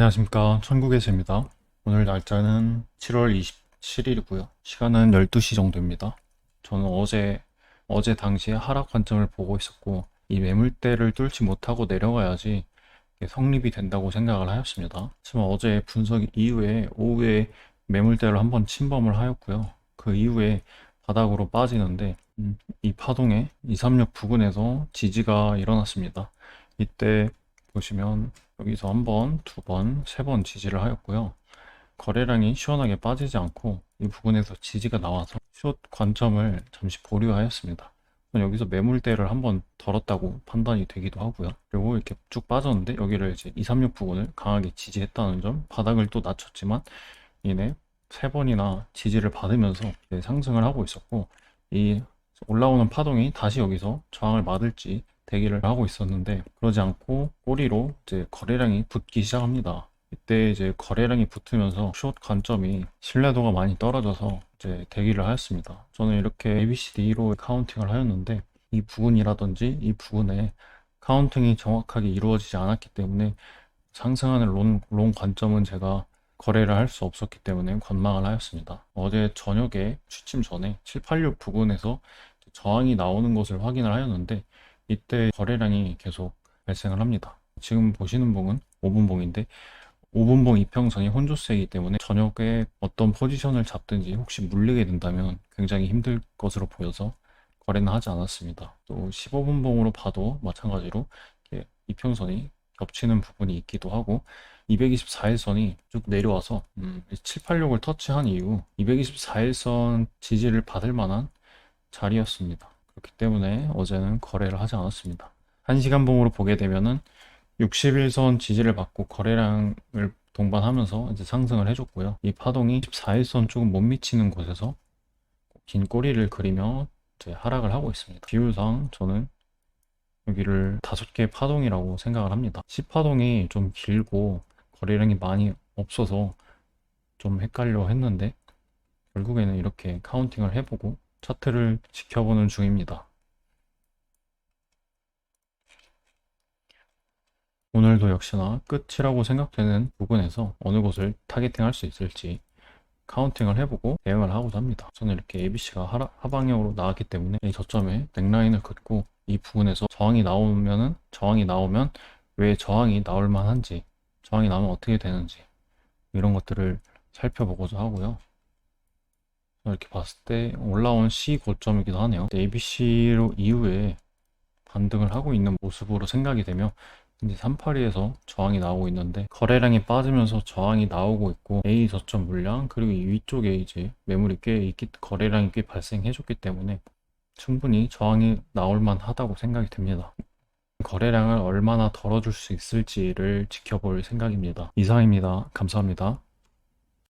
안녕하십니까. 천국에서입니다. 오늘 날짜는 7월 27일이고요. 시간은 12시 정도입니다. 저는 어제 어제 당시에 하락 관점을 보고 있었고 이 매물대를 뚫지 못하고 내려가야지 성립이 된다고 생각을 하였습니다. 하지만 어제 분석 이후에 오후에 매물대를 한번 침범을 하였고요. 그 이후에 바닥으로 빠지는데 음, 이 파동에 236 부근에서 지지가 일어났습니다. 이때 보시면 여기서 한 번, 두 번, 세 번 지지를 하였고요. 거래량이 시원하게 빠지지 않고 이 부분에서 지지가 나와서 숏 관점을 잠시 보류하였습니다. 여기서 매물대를 한번 덜었다고 판단이 되기도 하고요. 그리고 이렇게 쭉 빠졌는데 여기를 이제 236 부분을 강하게 지지했다는 점, 바닥을 또 낮췄지만 이내 세 번이나 지지를 받으면서 상승을 하고 있었고 이 올라오는 파동이 다시 여기서 저항을 맞을지 대기를 하고 있었는데 그러지 않고 꼬리로 이제 거래량이 붙기 시작합니다. 이때 이제 거래량이 붙으면서 숏 관점이 신뢰도가 많이 떨어져서 이제 대기를 하였습니다. 저는 이렇게 ABCD로 카운팅을 하였는데 이 부분이라든지 이 부분에 카운팅이 정확하게 이루어지지 않았기 때문에 상승하는 론, 론 관점은 제가 거래를 할 수 없었기 때문에 관망을 하였습니다. 어제 저녁에 취침 전에 786 부근에서 저항이 나오는 것을 확인을 하였는데 이때 거래량이 계속 발생을 합니다. 지금 보시는 봉은 5분봉인데 5분봉 이평선이 혼조세이기 때문에 저녁에 어떤 포지션을 잡든지 혹시 물리게 된다면 굉장히 힘들 것으로 보여서 거래는 하지 않았습니다. 또 15분봉으로 봐도 마찬가지로 이평선이 겹치는 부분이 있기도 하고 224일선이 쭉 내려와서 음, 786을 터치한 이후 224일선 지지를 받을 만한 자리였습니다. 그렇기 때문에 어제는 거래를 하지 않았습니다. 1시간 봉으로 보게 되면은 61선 지지를 받고 거래량을 동반하면서 이제 상승을 해줬고요. 이 파동이 14일선 조금 못 미치는 곳에서 긴 꼬리를 그리며 하락을 하고 있습니다. 비율상 저는 여기를 다섯 개의 파동이라고 생각을 합니다. 10파동이 좀 길고 거래량이 많이 없어서 좀 헷갈려 했는데 결국에는 이렇게 카운팅을 해보고 차트를 지켜보는 중입니다. 오늘도 역시나 끝이라고 생각되는 부분에서 어느 곳을 타겟팅 할 수 있을지 카운팅을 해보고 대응을 하고자 합니다. 저는 이렇게 ABC가 하방향으로 나왔기 때문에 이 저점에 넥라인을 긋고 이 부분에서 저항이 나오면은 저항이 나오면 왜 저항이 나올 만한지 저항이 나오면 어떻게 되는지 이런 것들을 살펴보고자 하고요. 이렇게 봤을 때 올라온 C 고점이기도 하네요. ABC로 이후에 반등을 하고 있는 모습으로 생각이 되며 이제 382에서 저항이 나오고 있는데 거래량이 빠지면서 저항이 나오고 있고 A 저점 물량 그리고 이 위쪽에 이제 매물이 꽤 있기 거래량이 꽤 발생해줬기 때문에 충분히 저항이 나올 만하다고 생각이 됩니다. 거래량을 얼마나 덜어줄 수 있을지를 지켜볼 생각입니다. 이상입니다. 감사합니다.